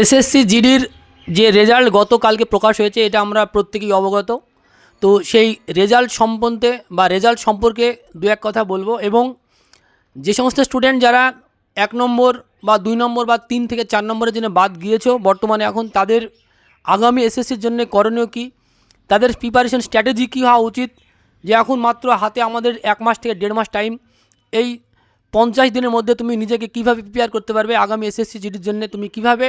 SSC জিডির যে result গতকালকে প্রকাশ হয়েছে, এটা আমরা প্রত্যেকেই অবগত। তো সেই রেজাল্ট সম্বন্ধে বা রেজাল্ট সম্পর্কে দু এক কথা বলব এবং যে সমস্ত স্টুডেন্ট যারা এক নম্বর বা দুই নম্বর বা তিন থেকে চার নম্বরের জন্য বাদ গিয়েছো, বর্তমানে এখন তাদের আগামী এসএসসির জন্য করণীয় কী? তাদের প্রিপারেশন স্ট্র্যাটেজি কী হওয়া উচিত? যে এখন মাত্র হাতে আমাদের এক মাস থেকে দেড় মাস টাইম এই পঞ্চাশ দিনের মধ্যে তুমি নিজেকে কীভাবে প্রিপেয়ার করতে পারবে? আগামী এসএসসি জিডির জন্য তুমি কীভাবে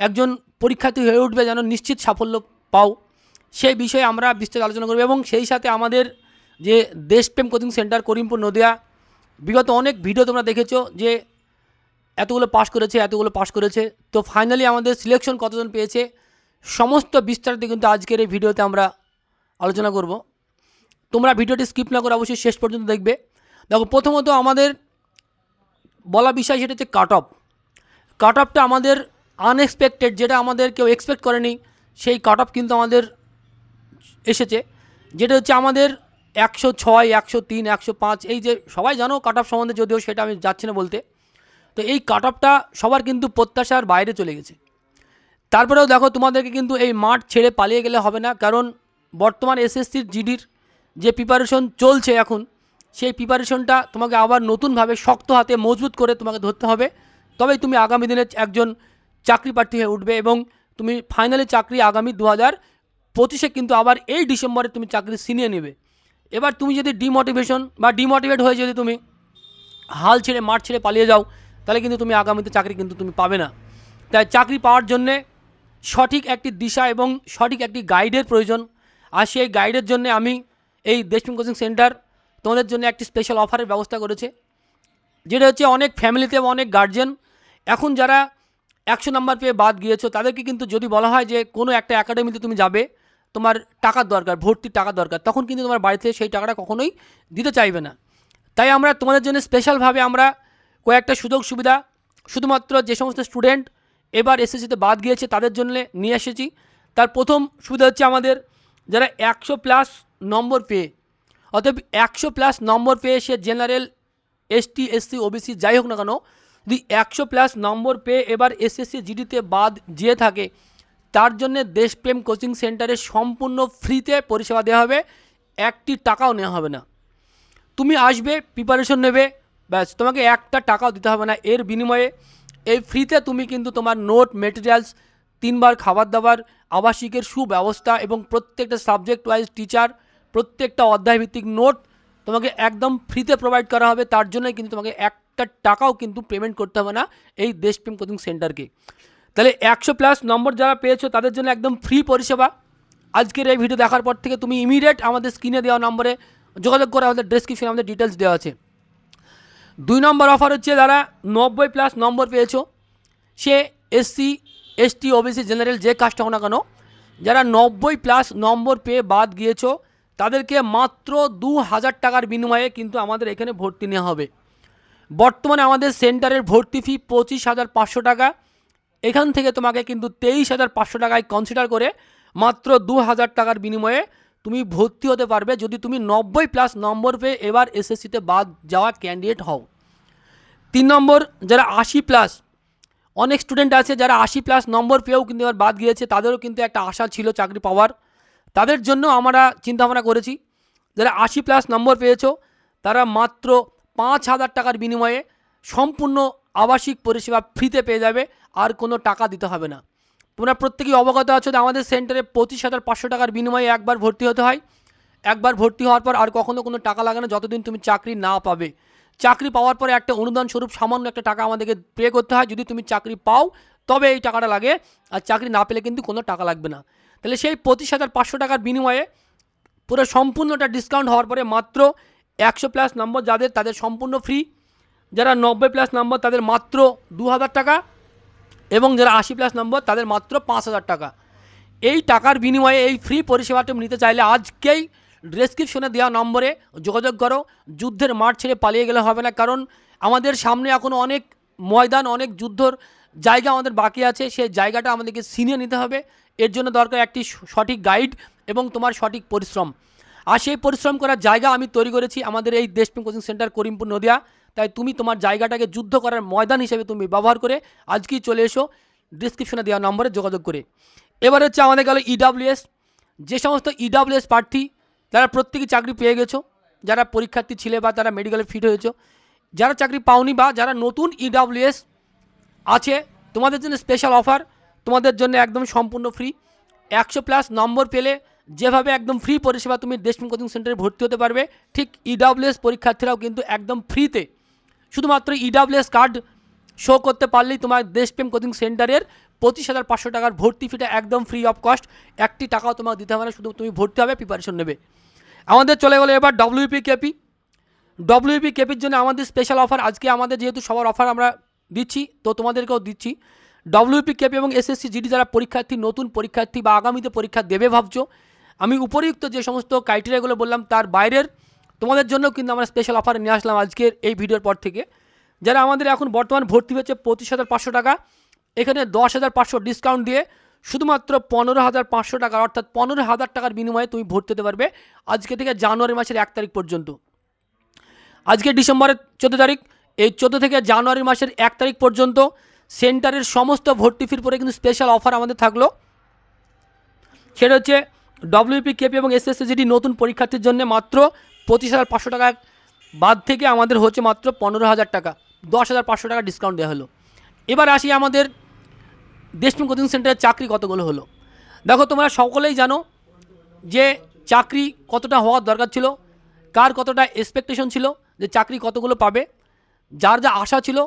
একজন পরীক্ষার্থী হয়ে উঠবে যেন নিশ্চিত সাফল্য পাও। সেই বিষয়ে আমরা বিস্তারিত আলোচনা করব এবং সেই সাথে আমাদের যে দেশপ্রেম কোচিং সেন্টার করিমপুর, নদিয়া, বিগত অনেক ভিডিও তোমরা দেখেছ যে এতগুলো পাস করেছে, এতগুলো পাস করেছে। তো ফাইনালি আমাদের সিলেকশন কতজন পেয়েছে, সমস্ত বিস্তারিত কিন্তু আজকের এই ভিডিওতে আমরা আলোচনা করব। তোমরা ভিডিওটি স্কিপ না করে অবশ্যই শেষ পর্যন্ত দেখবে। দেখো, প্রথমত আমাদের বলা বিষয় সেটা হচ্ছে কাট অফ কাট অফটা আমাদের আনএক্সপেক্টেড যেটা আমাদের কেউ এক্সপেক্ট করেনি, সেই কাট অফ কিন্তু আমাদের এসেছে। যেটা হচ্ছে আমাদের একশো ছয়, একশো তিন, একশো পাঁচ, এই যে সবাই জানো কাট অফ সম্বন্ধে, যদিও সেটা আমি যাচ্ছি না বলতে। তো এই কাট অফটা সবার কিন্তু প্রত্যাশার বাইরে চলে গেছে। তারপরেও দেখো তোমাদেরকে কিন্তু এই মাঠ ছেড়ে পালিয়ে গেলে হবে না, কারণ বর্তমান এসএসসির জিডির যে প্রিপারেশন চলছে এখন, সেই প্রিপারেশনটা তোমাকে আবার নতুনভাবে শক্ত হাতে মজবুত করে তোমাকে ধরতে হবে। তবেই তুমি আগামী দিনে একজন চাকরি প্রার্থী হয়ে উঠবে এবং তুমি ফাইনালি চাকরি আগামী দু হাজার পঁচিশে কিন্তু আবার এই ডিসেম্বরে তুমি চাকরি ছিনিয়ে নেবে। এবার তুমি যদি ডিমোটিভেশন বা ডিমোটিভেট হয়ে যদি তুমি হাল ছেড়ে মাঠ ছেড়ে পালিয়ে যাও, তাহলে কিন্তু তুমি আগামীতে চাকরি কিন্তু তুমি পাবে না। তাই চাকরি পাওয়ার জন্যে সঠিক একটি দিশা এবং সঠিক একটি গাইডের প্রয়োজন। আর সেই গাইডের জন্য আমি এই দেশপ্রেম কোচিং সেন্টার তোমাদের জন্য একটি স্পেশাল অফারের ব্যবস্থা করেছে। যেটা হচ্ছে অনেক ফ্যামিলিতে অনেক গার্জেন এখন যারা একশো নাম্বার পেয়ে বাদ গিয়েছো, তাদেরকে কিন্তু যদি বলা হয় যে কোনো একটা একাডেমিতে তুমি যাবে, তোমার টাকার দরকার, ভর্তির টাকা দরকার, তখন কিন্তু তোমার বাড়িতে সেই টাকাটা কখনোই দিতে চাইবে না। তাই আমরা তোমাদের জন্য স্পেশালভাবে আমরা কয়েকটা সুযোগ সুবিধা, শুধুমাত্র যে সমস্ত স্টুডেন্ট এবার এসএসসিতে বাদ গিয়েছে, তাদের জন্য নিয়ে এসেছি। তার প্রথম সুবিধা হচ্ছে আমাদের, যারা একশো প্লাস নম্বর পেয়ে, অতএব একশো প্লাস নম্বর পেয়ে সে জেনারেল এসটি এসসি ওবিসি যাই হোক না কেন যদি একশো প্লাস নম্বর পেয়ে এবার এসএসসি জিডিতে বাদ যেয়ে থাকে। তার জন্য দেশপ্রেম কোচিং সেন্টারে সম্পূর্ণ ফ্রিতে পরিষেবা দেওয়া হবে, একটি টাকাও নেওয়া হবে না। তুমি আসবে প্রিপারেশন নেবে, ব্যাস, তোমাকে একটা টাকাও দিতে হবে না। এর বিনিময়ে এই ফ্রিতে তুমি কিন্তু তোমার নোট মেটেরিয়ালস তিনবার খাবার দাবার, আবাসিকের সুব্যবস্থা এবং প্রত্যেকটা সাবজেক্ট ওয়াইজ টিচার প্রত্যেকটা অধ্যায়ভিত্তিক নোট তোমাকে একদম ফ্রিতে প্রোভাইড করা হবে, তার জন্যই কিন্তু তোমাকে একটা টাকাও কিন্তু পেমেন্ট করতে হবে না এই দেশপ্রেম কোচিং সেন্টারকে তাহলে একশো প্লাস নম্বর যারা পেয়েছ, তাদের জন্য একদম ফ্রি পরিষেবা। আজকের এই ভিডিও দেখার পর থেকে তুমি ইমিডিয়েট আমাদের স্ক্রিনে দেওয়া নম্বরে যোগাযোগ করে আমাদের ডেসক্রিপশনে আমাদের ডিটেলস দেওয়া আছে। দুই নম্বর অফার হচ্ছে যারা নব্বই প্লাস নম্বর পেয়েছ, সে এসসি এসটি ওবিসি জেনারেল যে কাজটা হোক না কেন, যারা নব্বই প্লাস নম্বর পেয়ে বাদ গিয়েছো তাদেরকে মাত্র দু হাজার টাকার বিনিময়ে কিন্তু আমাদের এখানে ভর্তি নেওয়া হবে। বর্তমানে আমাদের সেন্টারের ভর্তি ফি পঁচিশ হাজার পাঁচশো টাকা। এখান থেকে তোমাকে কিন্তু তেইশ হাজার পাঁচশো টাকায় কনসিডার করে মাত্র দু হাজার টাকার বিনিময়ে তুমি ভর্তি হতে পারবে যদি তুমি নব্বই প্লাস নম্বর পেয়ে এবার এসএসসিতে বাদ যাওয়া ক্যান্ডিডেট হও। তিন নম্বর, যারা আশি প্লাস অনেক স্টুডেন্ট আছে যারা আশি প্লাস নম্বর পেয়েও কিন্তু এবার বাদ গিয়েছে, তাদেরও কিন্তু একটা আশা ছিল চাকরি পাওয়ার। তাদের জন্য আমরা চিন্তাভাবনা করেছি, যারা আশি প্লাস নম্বর পেয়েছ, তারা মাত্র পাঁচ হাজার টাকার বিনিময়ে সম্পূর্ণ আবাসিক পরিষেবা ফ্রিতে পেয়ে যাবে, আর কোনো টাকা দিতে হবে না। তোমরা প্রত্যেকেই অবগত আছো যে আমাদের সেন্টারে পঁচিশ হাজার পাঁচশো টাকার বিনিময়ে একবার ভর্তি হতে হয়। একবার ভর্তি হওয়ার পর আর কখনো কোনো টাকা লাগে না, যতদিন তুমি চাকরি না পাবে। চাকরি পাওয়ার পরে একটা অনুদান স্বরূপ সামান্য একটা টাকা আমাদেরকে পে করতে হয়। যদি তুমি চাকরি পাও, তবে এই টাকাটা লাগে। আর চাকরি না পেলে কিন্তু কোনো টাকা লাগবে না। তাহলে সেই পঁচিশ হাজার পাঁচশো টাকার বিনিময়ে পুরো সম্পূর্ণটা ডিসকাউন্ট হওয়ার পরে মাত্র একশো প্লাস নম্বর যাদের, তাদের সম্পূর্ণ ফ্রি যারা নব্বই প্লাস নম্বর তাদের মাত্র দু হাজার টাকা এবং যারা আশি প্লাস নম্বর তাদের মাত্র পাঁচ হাজার টাকা। এই টাকার বিনিময়ে এই ফ্রি পরিষেবাটি নিতে চাইলে আজকেই ডেসক্রিপশনে দেওয়া নম্বরে যোগাযোগ করো। যুদ্ধের মাঠ ছেড়ে পালিয়ে গেলে হবে না। কারণ আমাদের সামনে এখনও অনেক ময়দান, অনেক যুদ্ধর জায়গা আমাদের বাকি আছে, সেই জায়গাটা আমাদেরকে ছিনিয়ে নিতে হবে। এর জন্য দরকার একটি সঠিক গাইড এবং তোমার সঠিক পরিশ্রম। আর সেই পরিশ্রম করার জায়গা আমি তৈরি করেছি আমাদের এই দেশপ্রেম কোচিং সেন্টার করিমপুর নদিয়া। তাই তুমি তোমার জায়গাটাকে যুদ্ধ করার ময়দান হিসেবে তুমি ব্যবহার করে আজকেই চলে এসো। ডিসক্রিপশনে দেওয়া নম্বরে যোগাযোগ করে। এবার হচ্ছে আমাদের গেল ইডাব্লিউএস যে সমস্ত ইডাব্লিউএস প্রার্থী তারা প্রত্যেকেই চাকরি পেয়ে গেছো, যারা পরীক্ষার্থী ছিলে বা তারা মেডিকেলে ফিট হয়েছো, যারা চাকরি পাওনি বা যারা নতুন ইডাব্লিউএস আছে। তোমাদের জন্য স্পেশাল অফার তোমাদের জন্য একদম সম্পূর্ণ ফ্রি একশো প্লাস নম্বর পেলে যেভাবে একদম ফ্রি পরিষেবা তুমি দেশপ্রেম কোচিং সেন্টারে ভর্তি হতে পারবে, ঠিক ইডাব্লিউএস পরীক্ষার্থীরাও কিন্তু একদম ফ্রিতে শুধুমাত্র ইডাব্লিউএস কার্ড শো করতে পারলেই তোমার দেশপ্রেম কোচিং সেন্টারের পঁচিশ হাজার পাঁচশো টাকার ভর্তি ফিটা একদম ফ্রি অফ কস্ট একটি টাকাও তোমাকে দিতে হবে না, শুধু তুমি ভর্তি হবে প্রিপারেশন নেবে। আমাদের চলে গেলো এবার ডব্লিউপি কেপি ডব্লিউপি কেপির জন্য আমাদের স্পেশাল অফার আজকে আমাদের যেহেতু সবার অফার আমরা দিচ্ছি, তো তোমাদেরকেও দিচ্ছি। ডব্লিউপি কেপি এবং এসএসসি জিডি যারা পরীক্ষার্থী, নতুন পরীক্ষার্থী বা আগামীতে পরীক্ষা দেবে ভাবছ, আমি উপরিউক্ত যে সমস্ত ক্রাইটেরিয়াগুলো বললাম, তার বাইরের তোমাদের জন্য কিন্তু আমরা স্পেশাল অফার নিয়ে আসলাম আজকের এই ভিডিওর পর থেকে। যারা আমাদের এখন বর্তমান ভর্তি হয়েছে পঁচিশ হাজার পাঁচশো টাকা, এখানে দশ হাজার পাঁচশো ডিসকাউন্ট দিয়ে শুধুমাত্র পনেরো হাজার পাঁচশো টাকার অর্থাৎ পনেরো হাজার টাকার বিনিময়ে তুমি ভর্তি হতে পারবে আজকে থেকে জানুয়ারি মাসের এক তারিখ পর্যন্ত। আজকে ডিসেম্বরের চোদ্দ তারিখ এই চোদ্দ থেকে জানুয়ারি মাসের এক তারিখ পর্যন্ত সেন্টারের সমস্ত ভর্তি ফির পরে কিন্তু স্পেশাল অফার আমাদের থাকল। সেটা হচ্ছে ডব্লিউপি কেপি এবং এসএসসিজিডি নতুন পরীক্ষার্থীর জন্য মাত্র পঁচিশ হাজার পাঁচশো টাকা বাদ থেকে আমাদের হচ্ছে মাত্র পনেরো হাজার টাকা, দশ হাজার পাঁচশো টাকা ডিসকাউন্ট দেওয়া হলো। এবার আসি আমাদের দেশপ্রেম কোচিং সেন্টারের চাকরি কতগুলো হলো। দেখো তোমরা সকলেই জানো যে চাকরি কতটা হওয়ার দরকার ছিল, কার কতটা এক্সপেকটেশন ছিল, যে চাকরি কতগুলো পাবে। যার যা আশা ছিল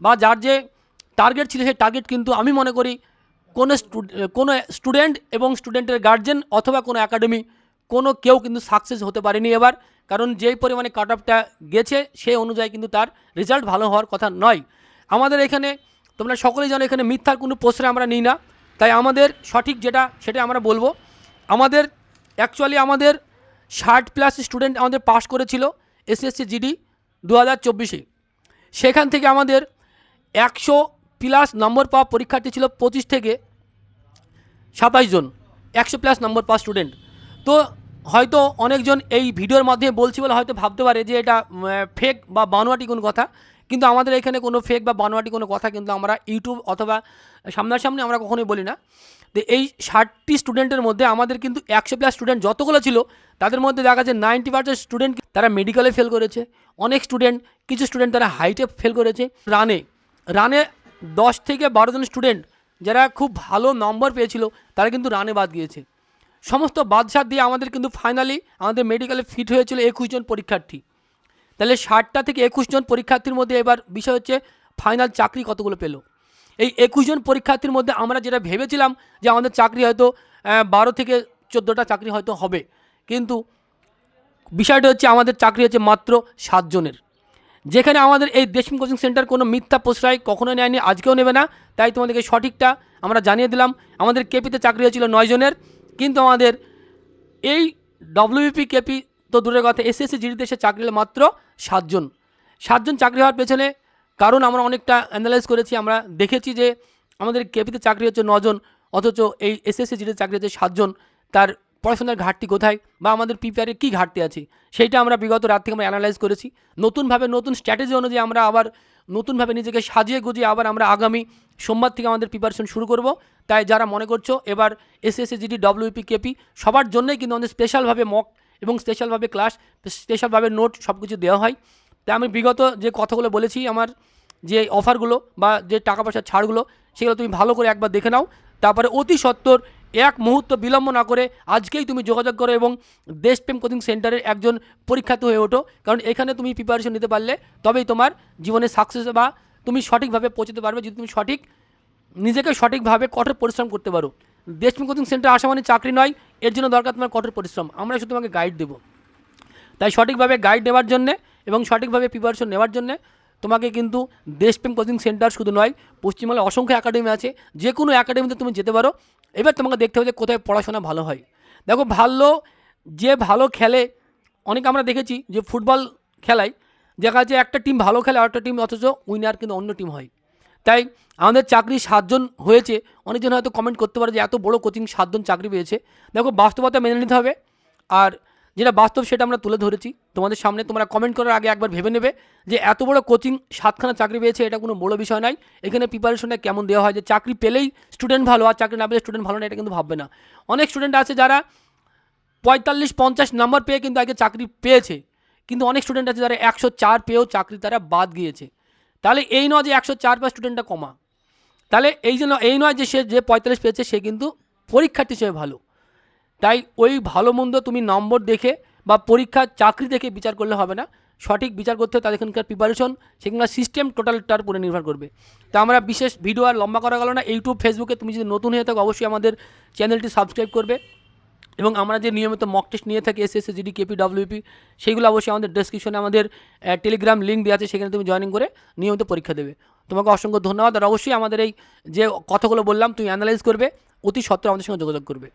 বা যার যে টার্গেট ছিল সেই টার্গেট কিন্তু আমি মনে করি কোনো কোনো স্টুডেন্ট এবং স্টুডেন্টের গার্জেন অথবা কোনো একাডেমি কোনো কেউ কিন্তু সাকসেস হতে পারেনি এবার। কারণ যেই পরিমাণে কাট অফটা গেছে, সেই অনুযায়ী কিন্তু তার রেজাল্ট ভালো হওয়ার কথা নয়। আমাদের এখানে তোমরা সকলেই জানো এখানে মিথ্যার কোনো প্রশ্রয় আমরা নিই না। তাই আমাদের সঠিক যেটা সেটা আমরা বলব। আমাদের অ্যাকচুয়ালি আমাদের ষাট প্লাস স্টুডেন্ট আমাদের পাশ করেছিল এসএসসি জিডি দু হাজার চব্বিশে। সেখান থেকে আমাদের একশো প্লাস নম্বর পাওয়া পরীক্ষার্থী ছিল পঁচিশ থেকে সাতাশ জন, একশো প্লাস নম্বর পাওয়া স্টুডেন্ট তো হয়তো অনেকজন এই ভিডিওর মাধ্যমে বলছি বলে হয়তো ভাবতে পারে যে এটা ফেক বা বানোয়াটি কোনো কথা। কিন্তু আমাদের এখানে কোনো ফেক বা বানোয়াটি কোনো কথা কিন্তু আমরা ইউটিউব অথবা সামনাসামনি আমরা কখনোই বলি না। তো এই ষাটটি স্টুডেন্টের মধ্যে আমাদের কিন্তু একশো প্লাস স্টুডেন্ট যতগুলো ছিল, তাদের মধ্যে দেখা যায় নাইনটি পার্সেন্ট স্টুডেন্ট তারা মেডিকেলে ফেল করেছে। অনেক স্টুডেন্ট, কিছু স্টুডেন্ট তারা হাইটে ফেল করেছে। রানে রানে দশ থেকে বারো জন স্টুডেন্ট যারা খুব ভালো নম্বর পেয়েছিল, তারা কিন্তু রানে বাদ গিয়েছে। সমস্ত বাদশাহ দিয়ে আমাদের কিন্তু ফাইনালি আমাদের মেডিকেলে ফিট হয়েছিল একুশ জন পরীক্ষার্থী। তাহলে ষাটটা থেকে একুশ জন পরীক্ষার্থীর মধ্যে এবার বিষয় হচ্ছে ফাইনাল চাকরি কতগুলো পেল। এই একুশ জন পরীক্ষার্থীর মধ্যে আমরা যেটা ভেবেছিলাম যে আমাদের চাকরি হয়তো বারো থেকে চোদ্দোটা চাকরি হয়তো হবে। কিন্তু বিষয়টা হচ্ছে আমাদের চাকরি হচ্ছে মাত্র সাতজনের যেখানে আমাদের এই দেশম কোচিং সেন্টার কোনো মিথ্যা প্রশ্রয় কখনো নেয়নি, আজকেও নেবে না। তাই তোমাদেরকে সঠিকটা আমরা জানিয়ে দিলাম। আমাদের কেপিতে চাকরি হয়েছিল নয় জনের। কিন্তু আমাদের এই ডব্লিউপি কেপি তো দূরের কথা এসএসসি জিডি দেশে চাকরি মাত্র সাতজন সাতজন চাকরি হওয়ার পেছনে কারণ আমরা অনেকটা অ্যানালাইজ করেছি, আমরা দেখেছি যে আমাদের কেপিতে চাকরি হচ্ছে নজন, অথচ এই এসএসসি জিডিতে চাকরি হচ্ছে সাতজন, তার পড়াশোনার ঘাটতি কোথায় বা আমাদের প্রিপেয়ারে কী ঘাটতি আছে? সেইটা আমরা বিগত রাত থেকে আমরা অ্যানালাইজ করেছি। নতুনভাবে নতুন স্ট্র্যাটেজি অনুযায়ী আমরা আবার নতুনভাবে নিজেকে সাজিয়ে গুজিয়ে আবার আমরা আগামী সোমবার থেকে আমাদের প্রিপারেশন শুরু করব। তাই যারা মনে করছ এবার এসএসসি জিডি ডব্লিউপি কেপি সবার জন্যই কিন্তু আমাদের স্পেশালভাবে মক এবং স্পেশালভাবে ক্লাস স্পেশালভাবে নোট সব কিছু দেওয়া হয়। তাই আমি বিগত যে কথাগুলো বলেছি, আমার যে অফারগুলো বা যে টাকা পয়সার ছাড়গুলো, সেগুলো তুমি ভালো করে একবার দেখে নাও। তারপরে অতি সত্বর এক মুহূর্ত বিলম্ব না করে আজকেই তুমি যোগাযোগ করো এবং দেশপ্রেম কোচিং সেন্টারের একজন পরীক্ষার্থী হয়ে ওঠো। কারণ এখানে তুমি প্রিপারেশন নিতে পারলে তবেই তোমার জীবনে সাকসেস বা তুমি সঠিকভাবে পৌঁছতে পারবে। যদি তুমি সঠিক, নিজেকে সঠিকভাবে কঠোর পরিশ্রম করতে পারো। দেশপ্রেম কোচিং সেন্টার আসা মানে চাকরি নয়, এর জন্য দরকার তোমার কঠোর পরিশ্রম। আমরা শুধু তোমাকে গাইড দেবো। তাই সঠিকভাবে গাইড দেওয়ার জন্যে এবং সঠিকভাবে প্রিপারেশন নেওয়ার জন্যে তোমাকে কিন্তু দেশপ্রেম কোচিং সেন্টার শুধু নয়, পশ্চিমবঙ্গে অসংখ্য একাডেমি আছে। যে কোনো একাডেমিতে তুমি যেতে পারো। এবার তোমাকে দেখতে হবে যে কোথায় পড়াশোনা ভালো হয়। দেখো, ভালো, যে ভালো খেলে, অনেক আমরা দেখেছি যে ফুটবল খেলায় দেখা যাচ্ছে একটা টিম ভালো খেলে আর একটা টিম অথচ উইনার কিন্তু অন্য টিম হয়। তাই আমাদের চাকরি সাতজন হয়েছে। অনেকজন হয়তো কমেন্ট করতে পারে যে এত বড় কোচিং সাতজন চাকরি পেয়েছে। দেখো, বাস্তবতা মেনে নিতে হবে। আর যেটা বাস্তব সেটা আমরা তুলে ধরেছি। তোমাদের সামনে তোমরা কমেন্ট করার আগে একবার ভেবে নেবে যে এত বড় কোচিং সাতখানা চাকরি পেয়েছে, এটা কোনো বড় বিষয় নয়। এখানে প্রিপারেশনটা কেমন দেওয়া হয় যে চাকরি পেলেই স্টুডেন্ট ভালো আর চাকরি না পেলে স্টুডেন্ট ভালো না, এটা কিন্তু ভাববে না। অনেক স্টুডেন্ট আছে যারা পঁয়তাল্লিশ পঞ্চাশ নাম্বার পেয়ে কিন্তু আগে চাকরি পেয়েছে, কিন্তু অনেক স্টুডেন্ট আছে যারা একশো চার পেয়েও চাকরি তারা বাদ গিয়েছে। তাহলে এই নয় যে একশো চার পাঁচ স্টুডেন্টটা কমা। তাহলে এই জন্য এই নয় যে সে যে পঁয়তাল্লিশ পেয়েছে, সে কিন্তু পরীক্ষার্থী হিসেবে ভালো। তাই ওই ভালো মন্দ তুমি নম্বর দেখে বা পরীক্ষার চাকরি দেখে বিচার করলে হবে না। সঠিক বিচার করতে তাদের এখানকার প্রিপারেশন সেখানকার সিস্টেম টোটালটার উপরে নির্ভর করবে। তা আমরা বিশেষ ভিডিও আর লম্বা করা গেল না ইউটিউব ফেসবুকে তুমি যদি নতুন হয়ে থাকো, অবশ্যই আমাদের চ্যানেলটি সাবস্ক্রাইব করবে। এবং আমরা যে নিয়মিত মক টেস্ট নিয়ে থাকি S S GD KP WP সেইগুলো অবশ্যই আমাদের ডেসক্রিপশনে আমাদের টেলিগ্রাম লিঙ্ক দেওয়া আছে, সেখানে তুমি জয়েনিং করে নিয়মিত পরীক্ষা দেবে। তোমাকে অসংখ্য ধন্যবাদ, আর অবশ্যই আমাদের এই যে কথাগুলো বললাম, তুমি অ্যানালাইজ করবে, অতি সত্ত্বেও আমাদের সঙ্গে যোগাযোগ করবে।